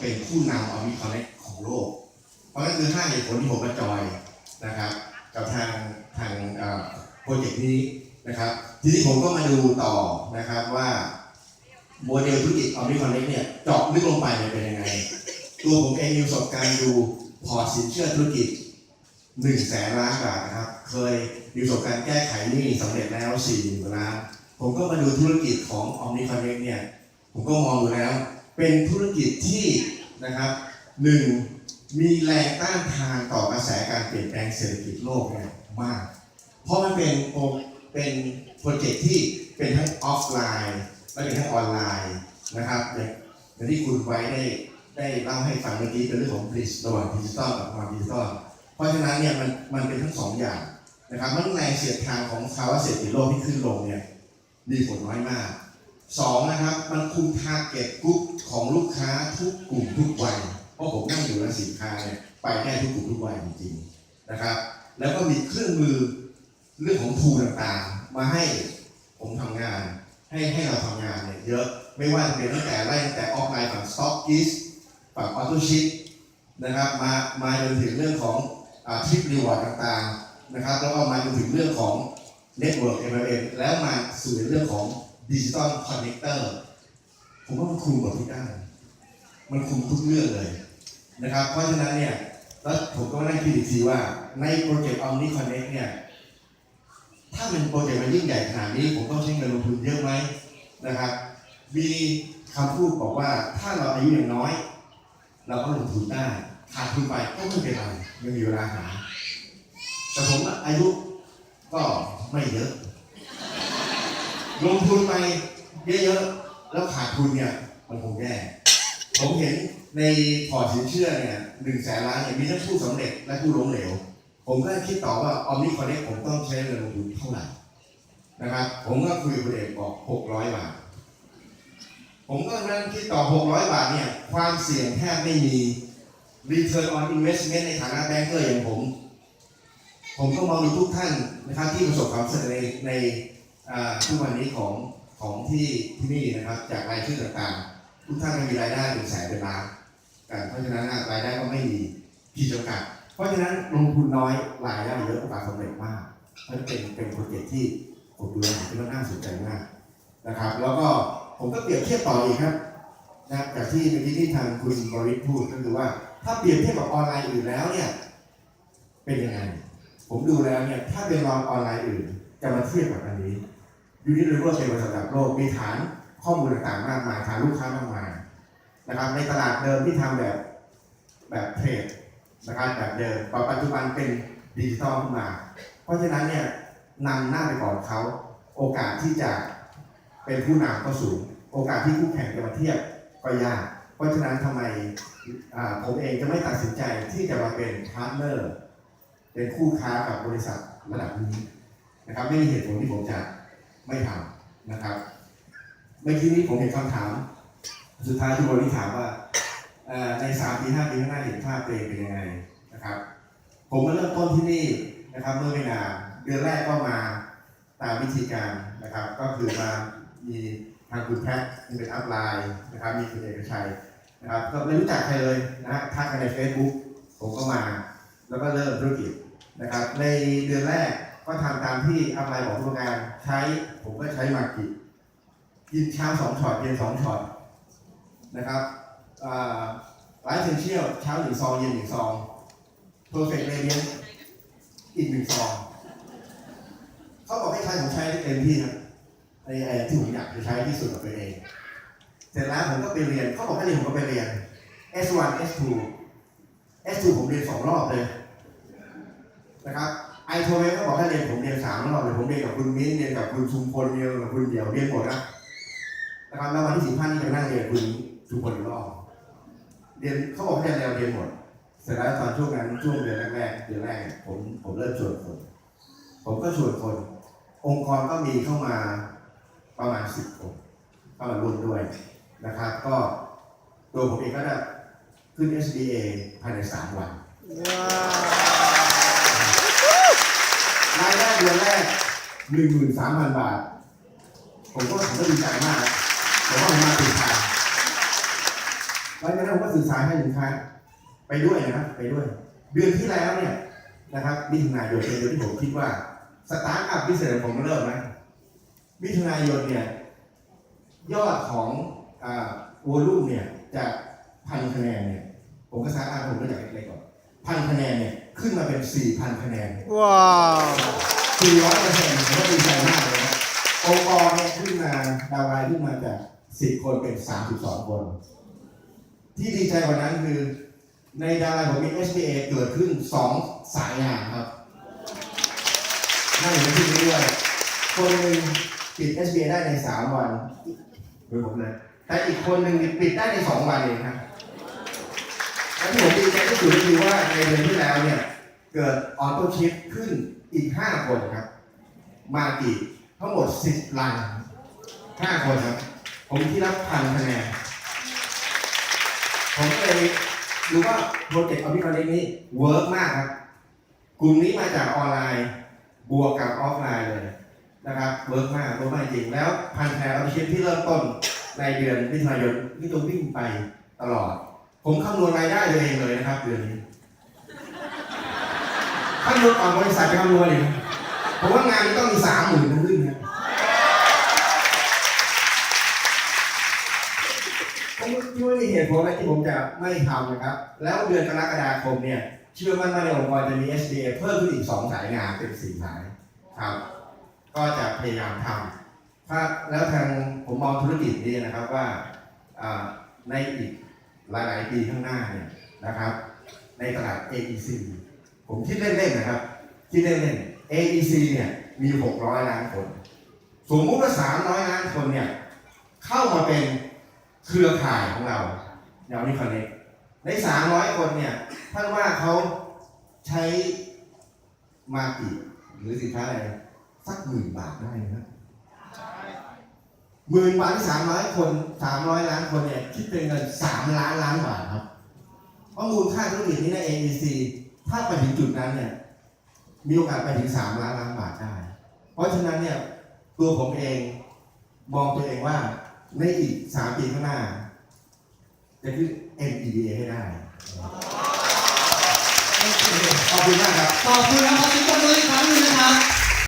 เป็นผู้นำออมิคอนเนคของโลก เพราะนั่นคือห้าเหตุผลที่ผมมาจอยนะครับกับทางทางโปรเจกต์นี้นะครับทีนี้ผมก็มาดูต่อนะครับว่าโมเดลธุรกิจออมิคอนเนคเนี่ยเจาะลึกลงไปเป็นยังไง ตัวผมเองมีประสบการณ์ดูพอร์ตสินเชื่อธุรกิจหนึ่งแสนล้านบาทนะครับ เคยมีประสบการณ์แก้ไขหนี้สำเร็จแล้วสี่หมื่นล้านผมก็มาดูธุรกิจของ Omniconnect เนี่ยผมก็มองดูแล้ว เป็นธุรกิจที่นะครับหนึ่งมีแรงต้านทานต่อกระแสการเปลี่ยนแปลงเศรษฐกิจโลกเนี่ยมาก เพราะมันเป็นโปรเป็นโปรเจกต์ที่เป็นทั้งออฟไลน์และเป็นทั้งออนไลน์นะครับอย่างอย่างที่คุณไว้ได้ได้เล่าให้ฟังเมื่อกี้เป็นเรื่องของ bridge ระหว่างดิจิตอลกับความดิจิตอลเพราะฉะนั้นเนี่ยมันมันเป็นทั้งสองอย่างนะครับมันแรงเสียดทางของภาวะเศรษฐกิจโลกที่ขึ้นลงเนี่ยมีผลน้อยมาก สองนะครับ มันคุมทาร์เก็ตกลุ่มของลูกค้าทุกกลุ่มทุกวัยเพราะผมนั่งอยู่ในสินค้าเนี่ยไปได้ทุกกลุ่มทุกวัยจริงๆนะครับ แล้วก็มีเครื่องมือเรื่องของทูต่างๆ มาให้ผมทำงาน ให้ให้เราทำงานเนี่ยเยอะไม่ว่าจะเป็นตั้งแต่ไล่ตั้งแต่ออฟไลน์ฝั่งสต็อกกิสฝั่งออโตชิปนะครับมามาจนถึงเรื่องของทริปรีวอร์ดต่างๆนะครับแล้วก็มาจนถึงเรื่องของ Network MLM แล้วมาสู่ในเรื่องของดิจิตอลคอนเนคเตอร์ผมว่ามันคุมหมดทุกด้านมันคุมทุกเรื่องเลยนะครับ เพราะฉะนั้นเนี่ยแล้วผมก็มานั่งคิดอีกทีว่าในโปรเจกต์ Omni Connect เนี่ยถ้าเป็นโปรเจกต์มันยิ่งใหญ่ขนาดนี้ ผมต้องใช้เงินลงทุนเยอะไหมนะครับ มีคำพูดบอกว่าถ้าเราอายุยังน้อย เราก็ลงทุนได้ขาดทุนไปก็ไม่เป็นไรยังมีเวลาหาแต่ผมอายุก็ ไม่เยอะ ลงทุนไปเยอะๆ แล้วขาดทุนเนี่ย มันคงแย่ ผมเห็นในพอร์ตสินเชื่อเนี่ยหนึ่งแสนล้านเนี่ยมีทั้งผู้สำเร็จและผู้ล้มเหลว ผมก็คิดต่อว่าออมนิคอนเนคผมต้องใช้เงินลงทุนเท่าไหร่นะครับ ผมก็คุยกับคุณเอกบอกหกร้อยบาท ผมก็นั่งคิดต่อหกร้อยบาทเนี่ย ความเสี่ยงแทบไม่มี Return on Investment ในฐานะแบงก์เกอร์อย่างผม ผมก็มองดูทุกท่านนะครับที่ประสบความสำเร็จในในอ่าทุกวันนี้ของของที่ที่นี่นะครับ จากรายชื่อต่างๆ ทุกท่านมีรายได้เป็นแสนเป็นล้านกันเพราะฉะนั้นรายได้ก็ไม่มีขีดจำกัด เพราะฉะนั้นลงทุนน้อยรายได้เยอะโอกาสสำเร็จมากเพราะฉะนั้นเป็นเป็นโปรเจกต์ที่ผมดูแล้วคิดว่าน่าสนใจมากนะครับ แล้วก็ผมก็เปรียบเทียบต่ออีกครับนะจากที่เมื่อกี้ที่ทางคุณบริษพูดก็คือว่า ถ้าเปรียบเทียบกับออนไลน์อื่นแล้วเนี่ยเป็นยังไง ผมดูแล้วเนี่ยถ้าเป็นรองออนไลน์อื่น จะมาเทียบกับอันนี้ยูนิเวอร์เป็นบริษัทระดับโลกมีฐานข้อมูลต่างๆมากมายฐานลูกค้ามากมายนะครับในตลาดเดิมที่ทำแบบแบบเทรดนะครับแบบเดิมพอปัจจุบันเป็นดิจิทัลขึ้นมา เพราะฉะนั้นเนี่ยนำหน้าไปก่อนเขาโอกาสที่จะเป็นผู้นำก็สูง โอกาสที่คู่แข่งจะมาเทียบก็ยาก เพราะฉะนั้นทำไมผมเองจะไม่ตัดสินใจที่จะมาเป็นพาร์ทเนอร์ เป็นคู่ค้ากับบริษัทระดับนี้นะครับ ไม่มีเหตุผลที่ผมจะไม่ทำนะครับเมื่อกี้นี้ผมเห็นคำถาม สุดท้ายที่บริถามว่าในสามปีห้าปีข้างหน้าเห็นภาพตัวเองเป็นยังไงนะครับ ผมมาเริ่มต้นที่นี่นะครับ เมื่อไม่นานเดือนแรกก็มาตามวิธีการนะครับ ก็คือมามีทางคุณแพทย์ที่เป็นอัพไลน์นะครับ มีคุณเอกชัยนะครับ ก็ไม่รู้จักใครเลยนะฮะทักกันใน Facebook ผมก็มา แล้วก็เริ่มธุรกิจนะครับ ในเดือน แรกก็ทำตามที่อัพไลบอกทุกงานใช้ผมก็ใช้มากิกินเช้าสองช็อตเย็นสองช็อตนะครับไลฟ์เซนเชียลเช้าหนึ่งซองเย็นหนึ่งซองเพอร์เฟกต์เรเดียนอีกหนึ่งซองเขาบอกให้ใช้ผมใช้เต็มที่นะไอ้ไอ้ที่ผมอยากจะใช้ที่สุดกับตัวเองเสร็จแล้วผมก็ไปเรียนเขาบอกให้เรียนผมก็ไปเรียน S1 S2 S2 ผมเรียนสองรอบเลยนะครับ ไอโทเวก็บอกให้เรียนผมเรียนสามรอบเลยผมเรียนกับคุณมิ้นเรียนกับคุณชุมพลเรียนกับคุณเดี่ยวเรียนหมดนะนะครับแล้ววันที่สิบห้านี่จะนั่งเรียนคุณชุมพลรอบเรียนเขาบอกให้เรียนแล้วเรียนหมดเสร็จแล้วตอนช่วงนั้นช่วงเดือนแรกๆเดือนแรกผมผมเริ่มชวนคน ผมก็ชวนคน องค์กรก็มีเข้ามาประมาณสิบคนเข้ามาร่วมด้วยนะครับ ก็ตัวผมเองก็ได้ขึ้น SBA ภายในสามวัน รายได้เดือนแรกหนึ่งหมื่นสามพันบาท ผมก็ผมก็ดีใจมากแต่ว่าผมมาติดทางหลังจากนั้นผมก็สื่อสารให้หนึ่งครั้งไปด้วยนะครับไปด้วย เดือนที่แล้วเนี่ยนะครับมิถุนายนเป็นเดือนที่ผมคิดว่าสตาร์ทอัพพิเศษผมเริ่มนะมิถุนายนเนี่ยยอดของอ่าวอลุ่มเนี่ยจากพันคะแนนเนี่ยผมก็สตาร์ทอัพผมก็จากเล็กๆก่อน พันคะแนนเนี่ยขึ้นมาเป็นสี่พันคะแนน ว้าวสี่ร้อยเปอร์เซ็นต์ผมก็ดีใจมากเลยนะองค์กรเนี่ยขึ้นมาดาวไลน์ขึ้นมาจากสิบคนเป็นสามสิบสองคน ที่ดีใจกว่านั้นคือ ในดาวไลน์ผมมี SBA เกิดขึ้นสองสายงานครับนั่นเห็นที่นี้ด้วยคนหนึ่งปิด SBA ได้ในสามวันคือผมนะแต่อีกคนหนึ่งปิดได้ในสองวันเองครับ และที่ผมดีใจที่สุดก็คือว่าในเดือนที่แล้วเนี่ย เกิดออโต้ชิปขึ้นอีก 5 คนครับ มากี่ทั้งหมด 10ลัง5คนครับ ผมที่รับพันคะแนนผมเลยดูว่าโปรเจกต์ออฟฟิศคอนเนนี้เวิร์กมากครับ กลุ่มนี้มาจากออนไลน์ บวกกับออฟไลน์เลยนะครับเวิร์กมากเวิร์กมากจริง แล้วพันคะแนนออฟฟิศที่เริ่มต้นในเดือนมิถุนายนที่ตัววิ่งไปตลอด ผมคำนวณรายได้ตัวเองเลยนะครับเดือนนี้คำนวณก่อนบริษัทจะคำนวณอีกนะผมว่างานนี้ต้องมีสามหมื่นขึ้นนะผมคิดว่มีเหตุผลอะไรที่ผมจะไม่ทำนะครับ แล้วเดือนกรกฎาคมเนี่ยเชื่อมั่นว่าในองค์กรจะมี SBA เพิ่มขึ้นอีกสองสายงานเป็นสี่สายครับ ก็จะพยายามทำถ้าแล้วทางผมมองธุรกิจนี้นะครับว่าในอีก หลายๆปีข้างหน้าเนี่ยนะครับ ในตลาด AEC ผมคิดเล่นๆนะครับคิดเล่นๆ AEC เนี่ยมี 600 ล้านคน สมมุติว่า 300 ล้านคนเนี่ยเข้ามาเป็นเครือข่ายของเราเดี๋ยวนี้คอนเนคใน 300 คนเนี่ยท่านว่าเขาใช้มากิหรือสินค้าอะไร สักหมื่นบาทได้นะ หมื่นบาทที่300คน300ล้านคนเนี่ยคิดเป็นเงิน3ล้านล้านบาทครับเพราะมูลค่าธุรกิจนี้ใน AEC ถ้าไปถึงจุดนั้นเนี่ยมีโอกาสไปถึง3ล้านล้านบาทได้ เพราะฉะนั้นเนี่ยตัวผมเองมองตัวเองว่าในอีก3ปีข้างหน้า จะขึ้น NEDA ให้ได้ ขอบคุณมากครับ ขอบคุณนะครับขอเสิงปรบมืออีกครั้งหนึงนะครับ